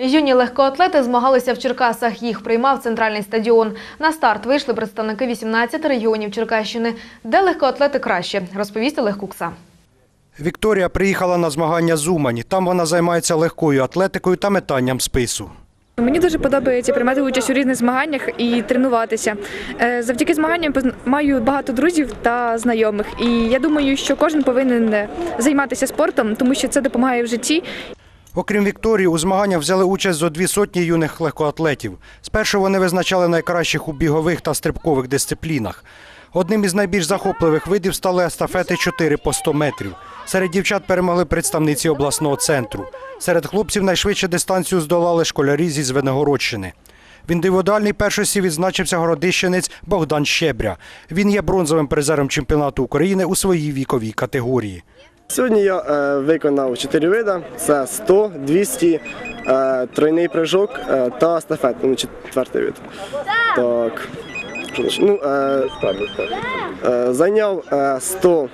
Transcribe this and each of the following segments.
Юні легкоатлети змагалися в Черкасах. Їх приймав центральний стадіон. На старт вийшли представники 18 регіонів Черкащини. Де легкоатлети краще, розповість Олег Кукса. Вікторія приїхала на змагання з Умані. Там вона займається легкою атлетикою та метанням спису. Мені дуже подобається приймати участь у різних змаганнях і тренуватися. Е, Завдяки змаганням маю багато друзів та знайомих. І я думаю, що кожен повинен е, займатися спортом, тому що це допомагає в житті Окрім Вікторії, у змаганнях взяли участь зо дві сотні юних легкоатлетів. Спершу вони визначали найкращих у бігових та стрибкових дисциплінах. Одним із найбільш захопливих видів стали естафети 4 по 100 метрів. Серед дівчат перемогли представниці обласного центру. Серед хлопців найшвидше дистанцію здолали школярі зі Звенигородщини. В індивідуальній першості відзначився городищенець Богдан Щебря. Він є бронзовим призером чемпіонату України у своїй віковій категорії. Сьогодні я е, виконав чотири види: це 100, 200, е, тройний прыжок е, та стафет, ну, четвертий вид. Так. Ну, е, зайняв е, 100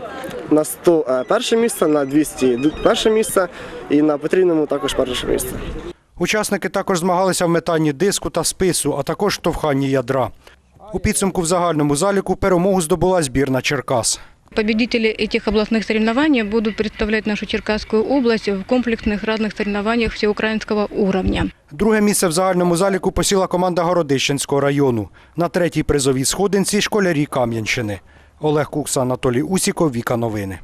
на 100 е, перше місце, на 200 д- перше місце і на потрібному також перше місце. Учасники також змагалися в метанні диску та спису, а також штовханні ядра. У підсумку в загальному заліку перемогу здобула збірна Черкас. Победители этих областных соревнований будут представлять нашу Черкасскую область в комплексных разных соревнованиях всеукраинского уровня. Друге місце в загальному заліку посіла команда Городищенського району. На третій призовій сходинці школярі Кам'янщини. Олег Кукса, Анатолій Усіков, Віка Новини.